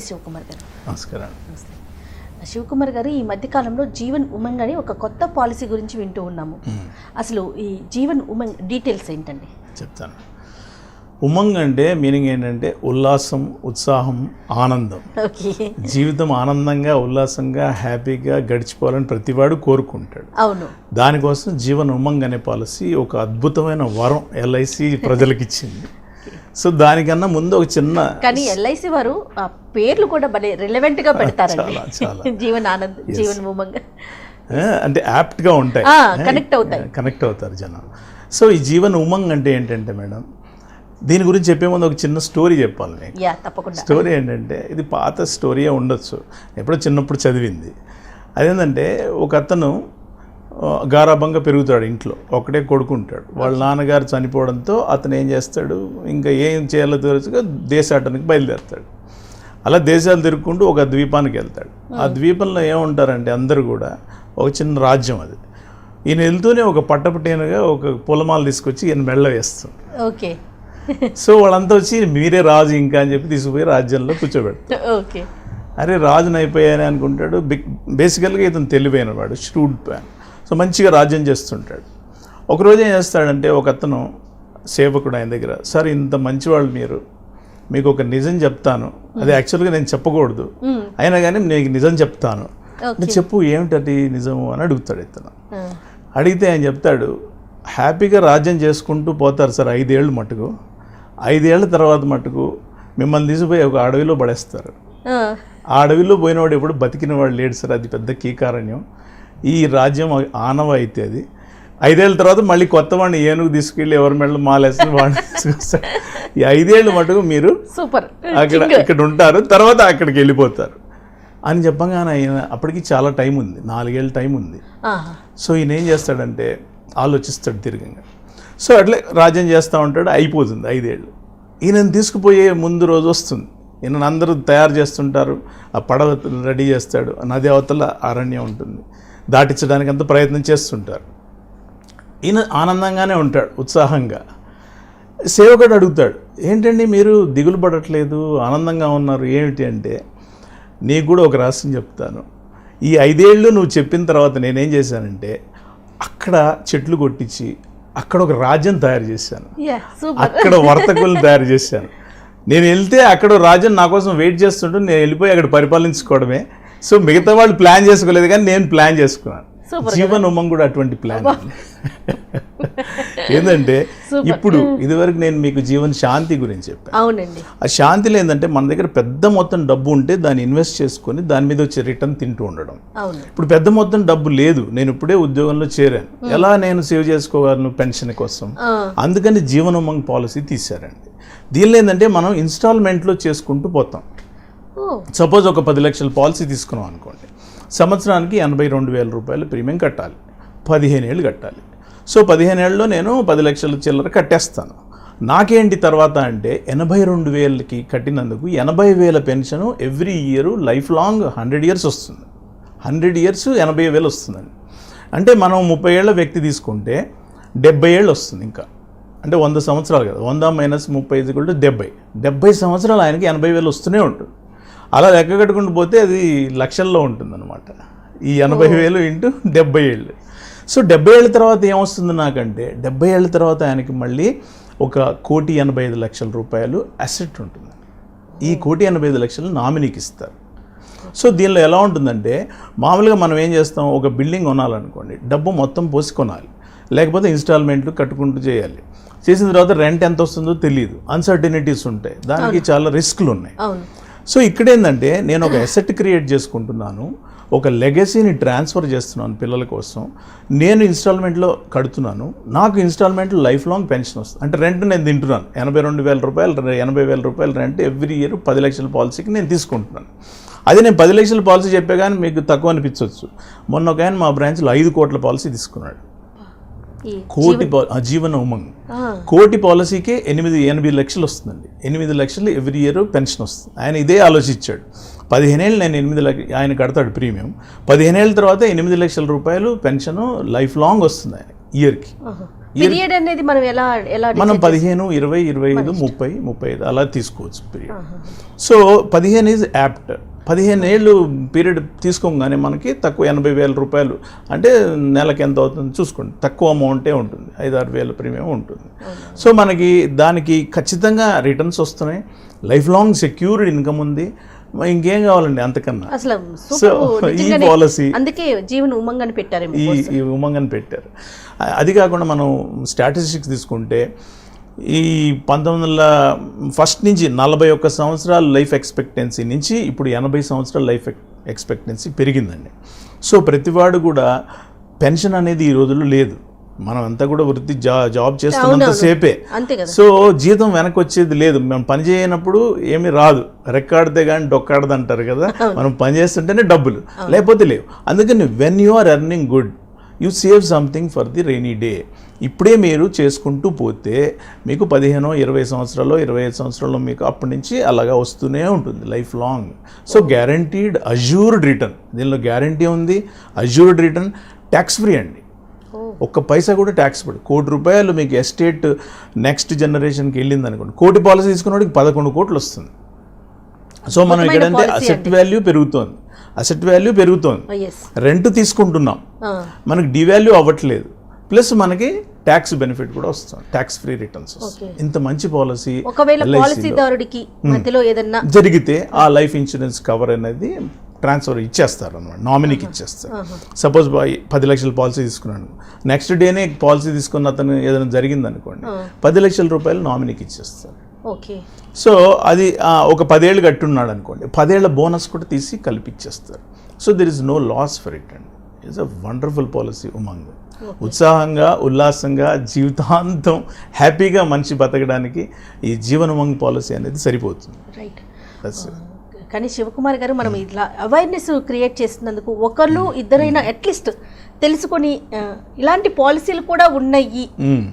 శివకుమార్ గారు. నమస్కారం. శివకుమార్ గారు ఈ మధ్యకాలంలో జీవన్ ఉమంగ్ అని ఒక కొత్త పాలసీ గురించి వింటూ ఉన్నాము. అసలు ఈ జీవన్ ఉమంగ్ డీటెయిల్స్ ఏంటండి? చెప్తాను. ఉమంగ్ అంటే మీనింగ్ ఏంటంటే ఉల్లాసం ఉత్సాహం ఆనందం. ఓకే. జీవితం ఆనందంగా ఉల్లాసంగా హ్యాపీగా గడిచిపోవాలని ప్రతివాడు కోరుకుంటాడు. అవును. దానికోసం జీవన్ ఉమంగ్ అనే పాలసీ ఒక అద్భుతమైన వరం ఎల్ఐసి ప్రజలకు ఇచ్చింది సో దానికన్నా ముందు ఒక చిన్న కానీ ఎల్ఐసి వారు ఆ పేర్లు కూడా భలే రిలవెంట్గా పెడతారండి. చాలా. జీవన్ ఆనంద్ జీవన్ ఉమంగ్ అంటే యాప్ట్గా ఉంటాయి. ఆ, connect అవుతాయి. కనెక్ట్ అవుతారు జనం సో ఈ జీవన్ ఉమంగ్ అంటే ఏంటంటే మేడం దీని గురించి చెప్పే ముందు ఒక చిన్న స్టోరీ చెప్పాలి నేను తప్పకుండా. స్టోరీ ఏంటంటే ఇది పాత స్టోరీయే ఉండొచ్చు. ఎప్పుడో చిన్నప్పుడు చదివింది. అదేంటంటే ఒక అతను గారాబంగా పెరుగుతాడు ఇంట్లో. ఒకటే కొడుకుంటాడు. వాళ్ళ నాన్నగారు చనిపోవడంతో అతను ఏం చేస్తాడు? ఇంకా ఏం చేయాలో తెలుసుగా దేశాటనికి బయలుదేరుతాడు. అలా దేశాలు తిరుగుకుంటూ ఒక ద్వీపానికి వెళ్తాడు. ఆ ద్వీపంలో ఏముంటారంటే అందరూ కూడా ఒక చిన్న రాజ్యం అది. ఈయన వెళ్తూనే ఒక పట్టపటేనుగా ఒక పొలమాలు తీసుకొచ్చి ఈయన మెళ్ళ వేస్తుంది ఓకే. సో వాళ్ళంతా వచ్చి మీరే రాజు ఇంకా అని చెప్పి తీసుకుపోయి రాజ్యంలో కూర్చోబెడతారు ఓకే. అరే రాజుని అయిపోయాని అనుకుంటాడు. బిగ్ బేసికల్గా ఇతను తెలివైన వాడు స్టూడ్ ప్యాన్ సో మంచిగా రాజ్యం చేస్తుంటాడు. ఒకరోజు ఏం చేస్తాడంటే ఒక అతను సేవకుడు ఆయన దగ్గర సార్ ఇంత మంచివాళ్ళు మీరు మీకు ఒక నిజం చెప్తాను. అది యాక్చువల్గా నేను చెప్పకూడదు. అయినా కానీ నీకు నిజం చెప్తాను. అంటే చెప్పు ఏమిటది నిజము? అని అడుగుతాడు ఇతను. అడిగితే ఆయన చెప్తాడు హ్యాపీగా రాజ్యం చేసుకుంటూ పోతారు సార్ ఐదేళ్ళు మటుకు. ఐదేళ్ళ తర్వాత మటుకు మిమ్మల్ని తీసిపోయి ఒక అడవిలో పడేస్తారు. ఆ. అడవిలో పోయినవాడు ఎప్పుడు బతికిన వాడు లేడు సార్ అది పెద్ద కీకారణ్యం. ఈ రాజ్యం ఆనవ అయితే అది. ఐదేళ్ళ తర్వాత మళ్ళీ కొత్త వాడిని ఏనుగు తీసుకెళ్ళి ఎవరి మెడలు మాలేసి వాడిని తీసుకొస్తాడు ఈ ఐదేళ్ళు మటుకు మీరు సూపర్. అక్కడ ఇక్కడ ఉంటారు తర్వాత అక్కడికి వెళ్ళిపోతారు. అని చెప్పగానే ఆయన అప్పటికి చాలా టైం ఉంది నాలుగేళ్ళ టైం ఉంది. సో ఈయన ఏం చేస్తాడంటే ఆలోచిస్తాడు తిరిగంగా సో అట్లే రాజ్యం చేస్తూ ఉంటాడు అయిపోతుంది ఐదేళ్ళు. ఈయనను తీసుకుపోయే ముందు రోజు వస్తుంది. ఈయన అందరూ తయారు చేస్తుంటారు ఆ పడవ రెడీ చేస్తాడు నది అవతల అరణ్యం ఉంటుంది. దాటించడానికి అంత ప్రయత్నం చేస్తుంటారు. ఈయన ఆనందంగానే ఉంటాడు ఉత్సాహంగా. సేవకుడు అడుగుతాడు ఏంటండి మీరు దిగులు పడట్లేదు ఆనందంగా ఉన్నారు ఏమిటి అంటే నీకు కూడా ఒక రహస్యం చెప్తాను. ఈ ఐదేళ్ళు నువ్వు చెప్పిన తర్వాత నేనేం చేశానంటే అక్కడ చెట్లు కొట్టించి అక్కడ ఒక రాజ్యం తయారు చేశాను. అక్కడ వర్తకులను తయారు చేశాను. నేను వెళ్తే అక్కడ రాజ్యం నా కోసం వెయిట్ చేస్తుంటే నేను వెళ్ళిపోయి అక్కడ పరిపాలించుకోవడమే. సో మిగతా వాళ్ళు ప్లాన్ చేసుకోలేదు కానీ నేను ప్లాన్ చేసుకున్నాను. జీవన్ ఉమ్మం కూడా అటువంటి ప్లాన్. ఏంటంటే ఇప్పుడు ఇదివరకు నేను మీకు జీవన్ శాంతి గురించి చెప్పాను. అవునండి. ఆ శాంతిలో ఏంటంటే మన దగ్గర పెద్ద మొత్తం డబ్బు ఉంటే దాన్ని ఇన్వెస్ట్ చేసుకొని దాని మీద వచ్చే రిటర్న్ తింటూ ఉండడం. ఇప్పుడు పెద్ద మొత్తం డబ్బు లేదు. నేను ఇప్పుడే ఉద్యోగంలో చేరాను. ఎలా నేను సేవ్ చేసుకోగలను పెన్షన్ కోసం? అందుకని జీవనోమంగ్ పాలసీ తీశారండి. దీనిలో ఏంటంటే మనం ఇన్స్టాల్మెంట్లో చేసుకుంటూ పోతాం. సపోజ్ ఒక పది లక్షల పాలసీ తీసుకున్నాం అనుకోండి సంవత్సరానికి ఎనభై రెండు వేల రూపాయలు ప్రీమియం కట్టాలి పదిహేను ఏళ్ళు కట్టాలి. సో పదిహేను ఏళ్ళలో నేను పది లక్షల చిల్లర కట్టేస్తాను. నాకేంటి తర్వాత అంటే ఎనభై రెండు వేలకి కట్టినందుకు ఎనభై వేల pension every year life long hundred years వస్తుంది. హండ్రెడ్ ఇయర్స్ ఎనభై వేలు వస్తుందండి. అంటే మనం ముప్పై ఏళ్ళ వ్యక్తి తీసుకుంటే డెబ్బై ఏళ్ళు వస్తుంది ఇంకా. అంటే వంద సంవత్సరాలు కదా వంద మైనస్ ముప్పై ఐదు కూడా డెబ్బై. డెబ్బై సంవత్సరాలు ఆయనకి ఎనభై వేలు వస్తూనే ఉంటుంది. అలా లెక్క కట్టుకుంటూ పోతే అది లక్షల్లో ఉంటుందన్నమాట. ఈ ఎనభై వేలు ఇంటూ డెబ్బై ఏళ్ళు. సో డెబ్బై ఏళ్ళ తర్వాత ఏమొస్తుంది నాకంటే? డెబ్బై ఏళ్ళ తర్వాత ఆయనకి మళ్ళీ ఒక కోటి ఎనభై ఐదు లక్షల రూపాయలు అసెట్ ఉంటుంది. ఈ కోటి ఎనభై ఐదు లక్షలు నామినీకి ఇస్తారు. సో దీనిలో ఎలా ఉంటుందంటే మామూలుగా మనం ఏం చేస్తాం? ఒక బిల్డింగ్ కొనాలనుకోండి. డబ్బు మొత్తం పోసి కొనాలి. లేకపోతే ఇన్స్టాల్మెంట్లు కట్టుకుంటూ చేయాలి. చేసిన తర్వాత రెంట్ ఎంత వస్తుందో తెలియదు అన్సర్టినిటీస్ ఉంటాయి. దానికి చాలా రిస్క్లు ఉన్నాయి సో ఇక్కడ ఏంటంటే నేను ఒక ఎసెట్ క్రియేట్ చేసుకుంటున్నాను. ఒక లెగసీని ట్రాన్స్ఫర్ చేస్తున్నాను పిల్లల కోసం. నేను ఇన్స్టాల్మెంట్లో కడుతున్నాను. నాకు ఇన్స్టాల్మెంట్లో లైఫ్ లాంగ్ పెన్షన్ వస్తుంది. అంటే రెంట్ నేను తింటున్నాను. ఎనభై రెండు వేల రూపాయలు ఎనభై వేల రూపాయలు రెంట్ ఎవ్రీ ఇయర్ పది లక్షల పాలసీకి నేను తీసుకుంటున్నాను. అది నేను పది లక్షల పాలసీ చెప్పే కానీ మీకు తక్కువ అనిపించవచ్చు మొన్న ఒక ఆయన మా బ్రాంచ్లో ఐదు కోట్ల పాలసీ తీసుకున్నాడు. కోటి జీవన ఉమంగ్. కోటి పాలసీకే ఎనిమిది ఎనిమిది లక్షలు వస్తుందండి. ఎనిమిది లక్షలు ఎవ్రీ ఇయర్ పెన్షన్ వస్తుంది. ఆయన ఇదే ఆలోచించాడు. పదిహేనేళ్ళు నేను ఎనిమిది లక్ష ఆయన కడతాడు ప్రీమియం. పదిహేనేళ్ళ తర్వాత ఎనిమిది లక్షల రూపాయలు పెన్షన్ లైఫ్ లాంగ్ వస్తుంది ఆయన ఇయర్కి. పీరియడ్ అనేది మనం ఎలా ఎలా మనం పదిహేను ఇరవై ఇరవై ఐదు ముప్పై ముప్పై ఐదు అలా తీసుకోవచ్చు పీరియడ్ సో పదిహేను ఈజ్ యాప్ట్ పదిహేను ఏళ్ళు పీరియడ్ తీసుకోగానే మనకి తక్కువ ఎనభై వేల రూపాయలు అంటే నెలకి ఎంత అవుతుంది చూసుకోండి. తక్కువ అమౌంటే ఉంటుంది. ఐదు ఆరు వేల ప్రీమియం ఉంటుంది. సో మనకి దానికి ఖచ్చితంగా రిటర్న్స్ వస్తున్నాయి. లైఫ్ లాంగ్ సెక్యూర్డ్ ఇన్కమ్ ఉంది. ఇంకేం కావాలండి అంతకన్నా? అసలు సో ఈ పాలసీ అందుకే జీవన్ ఉమంగ్ అని పెట్టారేమో ఈ ఉమంగని పెట్టారు. అది కాకుండా మనం స్టాటిస్టిక్స్ తీసుకుంటే ఈ పంతొమ్మిది వందల ఫస్ట్ నుంచి నలభై ఒక్క సంవత్సరాల లైఫ్ ఎక్స్పెక్టెన్సీ నుంచి ఇప్పుడు ఎనభై సంవత్సరాల లైఫ్ ఎక్స్పెక్టెన్సీ పెరిగిందండి. సో ప్రతివాడు కూడా పెన్షన్ అనేది ఈ రోజుల్లో లేదు. మనం అంతా కూడా వృత్తి జా జాబ్ చేస్తున్నంత సేపే. సో జీతం వెనక్కి వచ్చేది లేదు. మనం పని చేయనప్పుడు ఏమీ రాదు. రెక్కాడితే కానీ డొక్కాడదు అంటారు కదా మనం పని చేస్తుంటేనే డబ్బులు. లేకపోతే లేవు. అందుకని when you are earning good you save something for the rainy day ఇప్పుడే మీరు చేసుకుంటూ పోతే మీకు పదిహేనో ఇరవై సంవత్సరాలు ఇరవై ఐదు సంవత్సరాలు మీకు అప్పటి నుంచి అలాగా వస్తూనే ఉంటుంది life long. So guaranteed assured return దీనిలో గ్యారంటీ ఉంది అజ్యూర్డ్ రిటర్న్ ట్యాక్స్ ఫ్రీ అండి. ఒక్క పైసా కూడా ట్యాక్స్ పడు కోటి రూపాయలు మీకు ఎస్టేట్ నెక్స్ట్ జనరేషన్కి వెళ్ళింది అనుకోండి. కోటి పాలసీ తీసుకున్నవాడికి పదకొండు కోట్లు వస్తుంది. సో మనం ఇక్కడంటే అసెట్ వాల్యూ పెరుగుతోంది. అసెట్ వాల్యూ పెరుగుతోంది. రెంట్ తీసుకుంటున్నాం. మనకి డివాల్యూ అవ్వట్లేదు. ప్లస్ మనకి ట్యాక్స్ బెనిఫిట్ కూడా వస్తుంది. ట్యాక్స్ ఫ్రీ రిటర్న్స్ వస్తుంది. ఇంత మంచి పాలసీ ఒకవేళ పాలసీదారుడికి మధ్యలో ఏదన్నా జరిగితే ఆ లైఫ్ ఇన్సూరెన్స్ కవర్ అనేది ట్రాన్స్ఫర్ ఇచ్చేస్తారు అనమాట నామినీకి ఇచ్చేస్తారు. సపోజ్ పది లక్షల పాలసీ తీసుకున్నాను నెక్స్ట్ డేనే పాలసీ తీసుకున్న అతను ఏదైనా జరిగింది అనుకోండి పది లక్షల రూపాయలు నామినీకి ఇచ్చేస్తారు. ఓకే. సో అది ఒక పదేళ్ళు కట్టున్నాడు అనుకోండి పదేళ్ళ బోనస్ కూడా తీసి కల్పించేస్తారు so there is no loss for it అండి. It's a wonderful policy Umang ఉత్సాహంగా ఉల్లాసంగా జీవితాంతం హ్యాపీగా మనిషి బతకడానికి ఈ జీవన ఉమంగ్ పాలసీ అనేది సరిపోతుంది రైట్. కానీ శివకుమార్ గారు మనం ఇట్లా అవేర్నెస్ క్రియేట్ చేస్తున్నందుకు ఒకళ్ళు ఇద్దరైనా అట్లీస్ట్ తెలుసుకొని ఇలాంటి పాలసీలు కూడా ఉన్నాయి.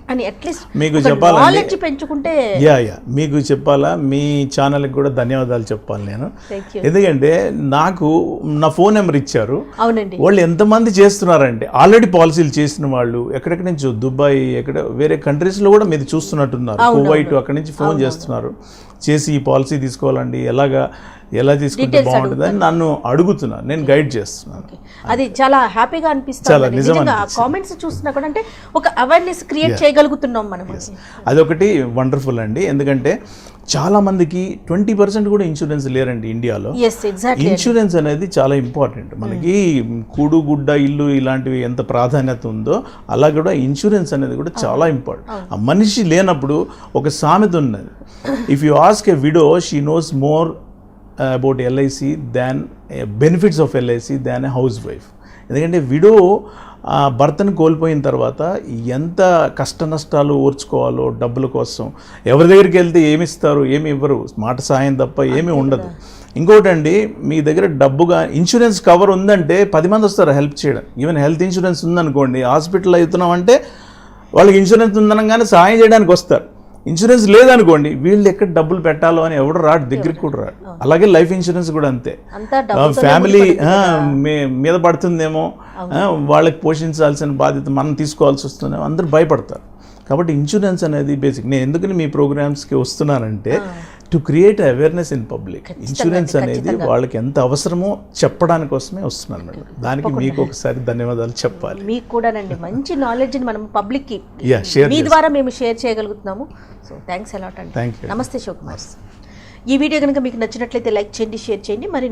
అని అట్లీస్ట్ మీకు నాలెడ్జ్ పెంచుకుంటే యా యా. మీకు చెప్పాలా? మీ ఛానల్కి కూడా ధన్యవాదాలు చెప్పాలి నేను. ఎందుకంటే నాకు నా ఫోన్ నెంబర్ ఇచ్చారు. అవునండి. వాళ్ళు ఎంతమంది చేస్తున్నారంటే ఆల్రెడీ పాలసీలు చేసిన వాళ్ళు ఎక్కడెక్కడి నుంచో దుబాయ్ ఎక్కడ వేరే కంట్రీస్లో కూడా మీరు చూస్తున్నట్టున్నారు. కువైట్ అక్కడి నుంచి ఫోన్ చేస్తున్నారు. చేసి ఈ పాలసీ తీసుకోవాలండి ఎలాగా ఎలా తీసుకుంటే బాగుంటుంది అని నన్ను అడుగుతున్నారు నేను గైడ్ చేస్తున్నాను. అది చాలా హ్యాపీగా అనిపిస్తుంది నిజంగా కామెంట్స్ చూస్తున్నా కూడా అంటే ఒక అవేర్నెస్ క్రియేట్ చేయగలుగుతున్నాం మనం. అదొకటి వండర్ఫుల్ అండి. ఎందుకంటే చాలా మందికి ట్వంటీ పర్సెంట్ కూడా ఇన్సూరెన్స్ లేరండి ఇండియాలో. ఇన్సూరెన్స్ అనేది చాలా ఇంపార్టెంట్. మనకి కూడు గుడ్డ ఇల్లు ఇలాంటివి ఎంత ప్రాధాన్యత ఉందో అలా కూడా ఇన్సూరెన్స్ అనేది కూడా చాలా ఇంపార్టెంట్. ఆ మనిషి లేనప్పుడు ఒక సామెత ఉన్నది. If you ask a widow she knows more about LIC than benefits of LIC than a house wife ఎందుకంటే విడో ఆ భర్తను కోల్పోయిన తర్వాత ఎంత కష్ట నష్టాలు ఓర్చుకోవాలో డబ్బుల కోసం. ఎవరి దగ్గరికి వెళ్తే ఏమి ఇస్తారు ఏమి ఇవ్వరు. మాట సాయం తప్ప ఏమీ ఉండదు. ఇంకోటండి మీ దగ్గర డబ్బుగా ఇన్సూరెన్స్ కవర్ ఉందంటే పది మంది వస్తారు హెల్ప్ చేయడం. ఈవెన్ హెల్త్ ఇన్సూరెన్స్ ఉందనుకోండి హాస్పిటల్ అవుతున్నాం అంటే వాళ్ళకి ఇన్సూరెన్స్ ఉందనగానే సాయం చేయడానికి వస్తారు. ఇన్సూరెన్స్ లేదనుకోండి వీళ్ళు ఎక్కడ డబ్బులు పెట్టాలో అని ఎవడు రాడు దగ్గరికి కూడా రాడు. అలాగే లైఫ్ ఇన్సూరెన్స్ కూడా అంతే. ఫ్యామిలీ మీద పడుతుందేమో వాళ్ళకి పోషించాల్సిన బాధ్యత మనం తీసుకోవాల్సి వస్తుందేమో అందరూ భయపడతారు. కాబట్టి ఇన్సూరెన్స్ అనేది బేసిక్ నేను ఎందుకని మీ ప్రోగ్రామ్స్కి వస్తున్నానంటే to create awareness in public insurance అనేది వాళ్ళకి ఎంత అవసరమో చెప్పడానికి కోసమే వస్తున్నాను మేడం. దానికి మీకు ఒకసారి ధన్యవాదాలు చెప్పాలి. మీకు కూడానండి మంచి నాలెడ్జ్ని మనం పబ్లిక్కి యా షేర్ మీ ద్వారా మేము షేర్ చేయగలుగుతున్నాము. సో థ్యాంక్స్ అలాట్ అండి. థ్యాంక్ యూ నమస్తే శివకుమార్ ఈ వీడియో కనుక మీకు నచ్చినట్లయితే లైక్ చేయండి షేర్ చేయండి. మరిన్ని